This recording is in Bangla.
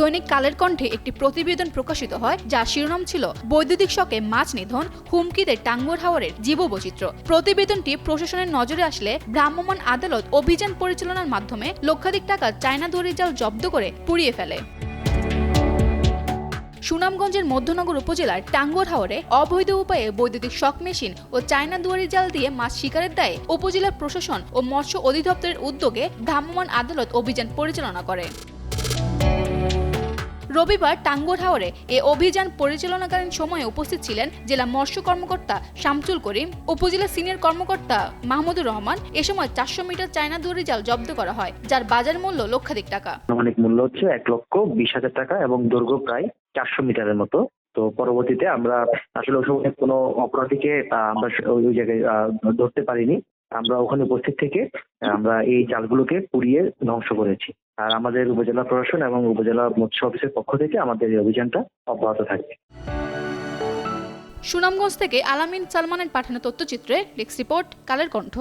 দৈনিক কালের কণ্ঠে একটি প্রতিবেদন প্রকাশিত হয়, যার শিরোনাম ছিল বৈদ্যুতিক শকে মাছ নিধন, হুমকিতে টাঙ্গুয়ার হাওরের জীববৈচিত্র্য। প্রতিবেদনটি প্রশাসনের নজরে আসলে ভ্রাম্যমাণ আদালত অভিযান পরিচালনার মাধ্যমে লক্ষাধিক টাকা চায়না দড়ি জাল জব্দ করে পুড়িয়ে ফেলে। সুনামগঞ্জের মধ্যনগর উপজেলার টাঙ্গুয়ার হাওরে অবৈধ উপায়ে বৈদ্যুতিক শক মেশিন ও চায়না দুয়ারি জাল দিয়ে মাছ শিকারের দায়ে উপজেলা প্রশাসন ও মৎস্য অধিদপ্তরের উদ্যোগে ভ্রাম্যমাণ আদালত অভিযান পরিচালনা করে। রবিবার টাঙ্গুয়ার হাওরে এ অভিযান পরিচালনাকালীন সময়ে উপস্থিত ছিলেন জেলা মৎস্য কর্মকর্তা শামচুল করিম, উপজেলা সিনিয়র কর্মকর্তা মাহমুদুর রহমান। এ সময় চারশো মিটার চায়না দড়ি জাল জব্দ করা হয়, যার বাজার মূল্য লক্ষাধিক টাকা। আনুমানিক মূল্য হচ্ছে এক লক্ষ বিশ হাজার টাকা এবং দৈর্ঘ্য প্রায় চারশো মিটারের মতো। তো পরবর্তীতে আমরা আসলে ওই সময় কোনো অপরাধীকে আমরা ওই জায়গায় ধরতে পারিনি। আমরা ওখানে উপস্থিত থেকে, আমরা এই জালগুলোকে পুড়িয়ে ধ্বংস করেছি। আর আমাদের উপজেলা প্রশাসন এবং উপজেলা মৎস্য অফিসের পক্ষ থেকে আমাদের এই অভিযানটা অব্যাহত থাকবে। সুনামগঞ্জ থেকে আলামিন সালমানের পাঠানো তথ্যচিত্রে লেক্স রিপোর্ট, কালের কণ্ঠ।